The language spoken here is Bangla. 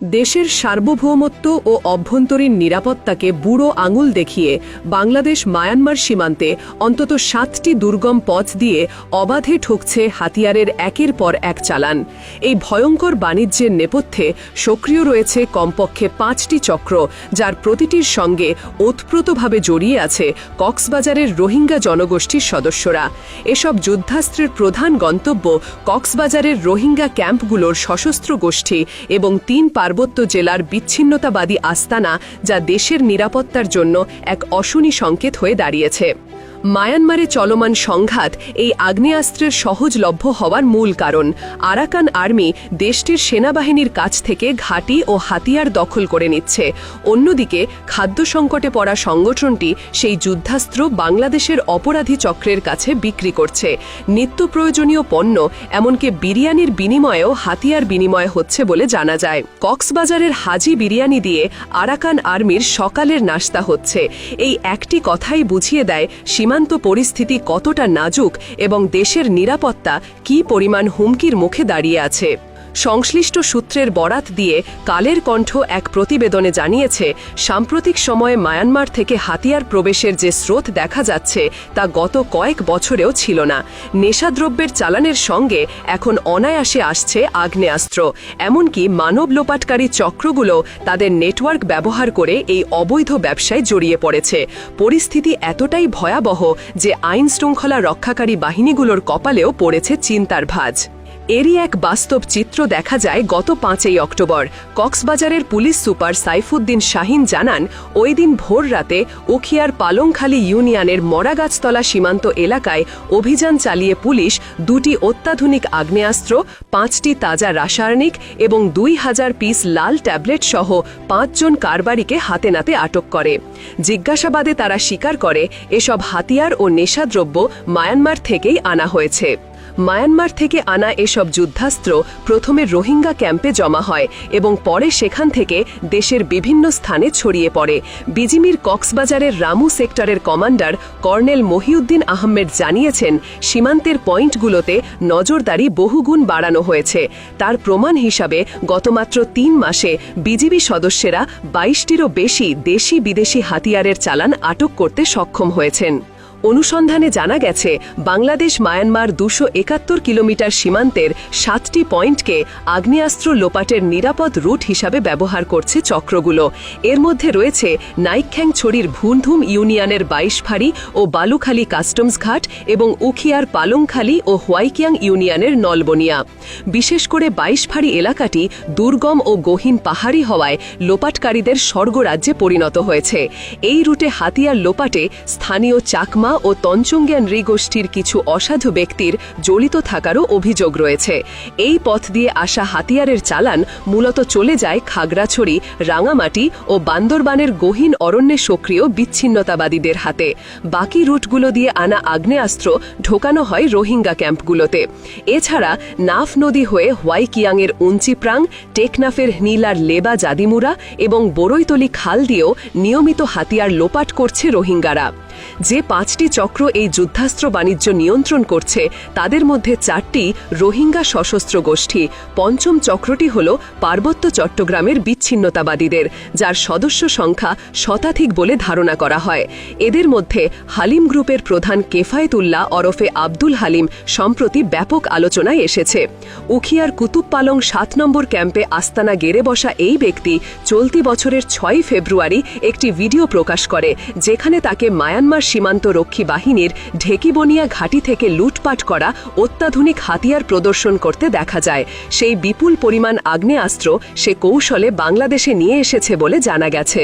দেশের সার্বভৌমত্ব ও অভ্যন্তরীণ নিরাপত্তাকে বুড়ো আঙুল দেখিয়ে বাংলাদেশ মায়ানমার সীমান্তে অন্তত সাতটি দুর্গম পথ দিয়ে অবাধে ঠকছে হাতিয়ারের একের পর এক চালান। এই ভয়ঙ্কর বাণিজ্যের নেপথ্যে সক্রিয় রয়েছে কমপক্ষে পাঁচটি চক্র, যার প্রতিটির সঙ্গে ওতপ্রোতভাবে জড়িয়ে আছে কক্সবাজারের রোহিঙ্গা জনগোষ্ঠীর সদস্যরা। এসব যুদ্ধাস্ত্রের প্রধান গন্তব্য কক্সবাজারের রোহিঙ্গা ক্যাম্পগুলোর সশস্ত্র গোষ্ঠী এবং তিন পার্বত্য জেলার বিচ্ছিন্নতাবাদী আস্তানা যা দেশের নিরাপত্তার জন্য এক অশুনি সংকেত হয়ে দাঁড়িয়েছে। মায়ানমারে চলমান সংঘাত এই আগ্নেয়াস্ত্রের সহজলভ্য হওয়ার মূল কারণ। আরাকান আর্মি দেশটির সেনাবাহিনীর কাছ থেকে ঘাঁটি ও হাতিয়ার দখল করে নিচ্ছে। অন্যদিকে, খাদ্য সংকটে পড়া সংগঠনটি সেই যুদ্ধাস্ত্র বাংলাদেশের অপরাধী চক্রের কাছে বিক্রি করছে। নিত্য প্রয়োজনীয় পণ্য, এমনকি বিরিয়ানির বিনিময়েও হাতিয়ার বিনিময় হচ্ছে বলে জানা যায়। কক্সবাজারের হাজি বিরিয়ানি দিয়ে আরাকান আর্মির সকালের নাস্তা হচ্ছে। এই একটি কথাই বুঝিয়ে দেয় সীমান্ত পরিস্থিতি কতটা নাজুক এবং দেশের নিরাপত্তা কি পরিমাণ হুমকির মুখে দাঁড়িয়ে আছে? সংশ্লিষ্ট সূত্রের বরাত দিয়ে কালের কণ্ঠ এক প্রতিবেদনে জানিয়েছে, সাম্প্রতিক সময়ে মায়ানমার থেকে হাতিয়ার প্রবেশের যে স্রোত দেখা যাচ্ছে তা গত কয়েক বছরেও ছিল না। নেশাদ্রব্যের চালানের সঙ্গে এখন অনায়াসে আসছে আগ্নেয়াস্ত্র। এমনকি মানব লোপাটকারী চক্রগুলো তাদের নেটওয়ার্ক ব্যবহার করে এই অবৈধ ব্যবসায় জড়িয়ে পড়েছে। পরিস্থিতি এতটাই ভয়াবহ যে আইন শৃঙ্খলা রক্ষাকারী বাহিনীগুলোর কপালেও পড়েছে চিন্তার ভাঁজ। এরই এক বাস্তব চিত্র দেখা যায় গত পাঁচই অক্টোবর। কক্সবাজারের পুলিশ সুপার সাইফুদ্দিন শাহিন জানান, ওই দিন ভোর রাতে উখিয়ার পালংখালী ইউনিয়নের মরাগাছতলা সীমান্ত এলাকায় অভিযান চালিয়ে পুলিশ দুটি অত্যাধুনিক আগ্নেয়াস্ত্র, পাঁচটি তাজা রাসায়নিক এবং দুই হাজার পিস লাল ট্যাবলেট সহ পাঁচজন কারবারিকে হাতে নাতে আটক করে। জিজ্ঞাসাবাদে তারা স্বীকার করে, এসব হাতিয়ার ও নেশাদ্রব্য মায়ানমার থেকেই আনা হয়েছে। মায়ানমার থেকে আনা এসব যুদ্ধাস্ত্র প্রথমে রোহিঙ্গা ক্যাম্পে জমা হয় এবং পরে সেখান থেকে দেশের বিভিন্ন স্থানে ছড়িয়ে পড়ে। বিজিমির কক্সবাজারের রামু সেক্টরের কমান্ডার কর্নেল মহিউদ্দিন আহমেদ জানিয়েছেন, সীমান্তের পয়েন্টগুলোতে নজরদারি বহুগুণ বাড়ানো হয়েছে। তার প্রমাণ হিসাবে গতমাত্র তিন মাসে বিজিবি সদস্যেরা বাইশটিরও বেশি দেশি বিদেশি হাতিয়ারের চালান আটক করতে সক্ষম হয়েছেন। অনুসন্ধানে জানা গেছে, বাংলাদেশ মায়ানমার দুশো একাত্তর কিলোমিটার সীমান্তের সাতটি পয়েন্টকে আগ্নেয়াস্ত্র লোপাটের নিরাপদ রুট হিসাবে ব্যবহার করছে চক্রগুলো। এর মধ্যে রয়েছে নাইকখ্যাংছড়ির ভুনধুম ইউনিয়নের বাইশ ফাঁড়ি ও বালুখালী কাস্টমস ঘাট এবং উখিয়ার পালংখালী ও হোয়াইকিয়াং ইউনিয়নের নলবনিয়া। বিশেষ করে বাইশ ফাঁড়ি এলাকাটি দুর্গম ও গহীন পাহাড়ি হওয়ায় লোপাটকারীদের স্বর্গরাজ্যে পরিণত হয়েছে। এই রুটে হাতিয়ার লোপাটে স্থানীয় চাকমা ও তঞ্চঙ্গিয়ান নৃগোষ্ঠীর কিছু অসাধু ব্যক্তির জড়িত থাকারও অভিযোগ রয়েছে। এই পথ দিয়ে আসা হাতিয়ারের চালান মূলত চলে যায় খাগড়াছড়ি, রাঙামাটি ও বান্দরবানের গহীন অরণ্যে সক্রিয় বিচ্ছিন্নতাবাদীদের হাতে। বাকি রুটগুলো দিয়ে আনা আগ্নেয়াস্ত্র ঢোকানো হয় রোহিঙ্গা ক্যাম্পগুলোতে। এছাড়া নাফ নদী হয়ে হোয়াইকিয়াংয়ের উঞ্চিপ্রাং টেকনাফের নীলার লেবা জাদিমুরা এবং বরৈতলি খাল দিয়েও নিয়মিত হাতিয়ার লোপাট করছে রোহিঙ্গারা। যে পাঁচটি চক্র এই যুদ্ধাস্ত্র বাণিজ্য নিয়ন্ত্রণ করছে, তাদের মধ্যে চারটি রোহিঙ্গা সশস্ত্র গোষ্ঠী। পঞ্চম চক্রটি হল পার্বত্য চট্টগ্রামের বিচ্ছিন্নতাবাদীদের, যার সদস্য সংখ্যা শতাধিক বলে ধারণা করা হয়। এদের মধ্যে হালিম গ্রুপের প্রধান কেফায়েতুল্লাহ ওরফে আব্দুল হালিম সম্প্রতি ব্যাপক আলোচনায় এসেছে। উখিয়ার কুতুব পালং সাত নম্বর ক্যাম্পে আস্তানা গেড়ে বসা এই ব্যক্তি চলতি বছরের ছয় ফেব্রুয়ারি একটি ভিডিও প্রকাশ করে, যেখানে তাকে মায়ানমার সীমান্ত রক্ষী বাহিনীর ঢেকিবনিয়া ঘাঁটি থেকে লুটপাট করা অত্যাধুনিক হাতিয়ার প্রদর্শন করতে দেখা যায়। সেই বিপুল পরিমাণ আগ্নেয়াস্ত্র সে কৌশলে বাংলাদেশে নিয়ে এসেছে বলে জানা গেছে।